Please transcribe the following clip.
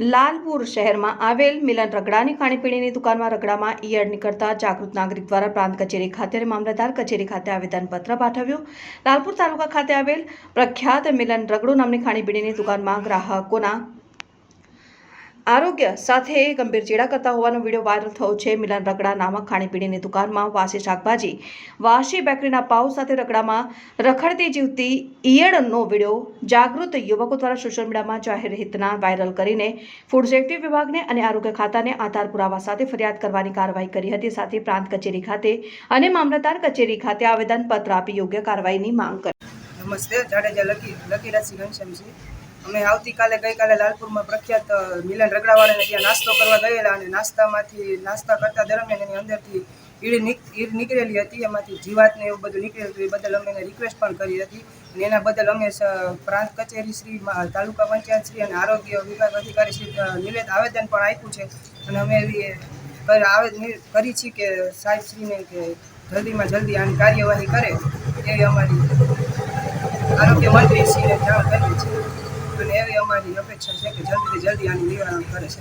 લાલપુર શહેરમાં આવેલ મિલન રગડાની ખાણીપીણીની દુકાનમાં રગડામાં ઈયળ નીકળતા જાગૃત નાગરિક દ્વારા પ્રાંત કચેરી ખાતે મામલતદાર કચેરી ખાતે આવેદનપત્ર પાઠવ્યું. લાલપુર તાલુકા ખાતે આવેલ પ્રખ્યાત મિલન રગડો નામની ખાણીપીણીની દુકાનમાં ગ્રાહકોના આરોગ્ય સાથે ગંભીર ચેડા કરતા હોવાનો વીડિયો વાયરલ થયો છે. મિલન રગડા નામક ખાણીપીણીની દુકાનમાં વાસી શાકભાજી, વાસી બેકરીના પાઉ સાથે રગડામાં રખડતી જીવતી ઈયળનો વીડિયો જાગૃત યુવકો દ્વારા સોશિયલ મીડિયામાં જાહેર હિતના વાયરલ કરીને ફૂડ સેફ્ટી વિભાગને અને આરોગ્ય ખાતાને આધાર પુરાવા સાથે ફરિયાદ કરવાની કાર્યવાહી કરી હતી. સાથે પ્રાંત કચેરી ખાતે અને મામલતદાર કચેરી ખાતે આવેદનપત્ર આપી યોગ્ય કાર્યવાહીની માંગ કરી. નમસ્તે. જાડેજા લકી લકીરાજસિંહ ઘનશ્યામસિંહ અમે આવતીકાલે ગઈકાલે લાલપુરમાં પ્રખ્યાત મિલન રગડાવાળાને ત્યાં નાસ્તો કરવા ગયેલા અને નાસ્તામાંથી, નાસ્તા કરતા દરમિયાન એની અંદરથી ઈડ ઈડ નીકળેલી હતી. એમાંથી જીવાતને એવું બધું નીકળેલું એ બદલ અમે એને રિક્વેસ્ટ પણ કરી હતી. અને એના બદલ અમે પ્રાંત કચેરી શ્રી તાલુકા પંચાયત શ્રી અને આરોગ્ય વિભાગ અધિકારી શ્રી નિવેદ આવેદન પણ આપ્યું છે. અને અમે એવી આવેદન કરી છે કે સાહેબ શ્રીને કે જલ્દીમાં જલ્દી આની કાર્યવાહી કરે એવી અમારી આરોગ્ય મંત્રીશ્રીને જાણ કરી છે અને એવી અમારી અપેક્ષા છે કે જલ્દીથી જલ્દી આનું નિવારણ કરે છે.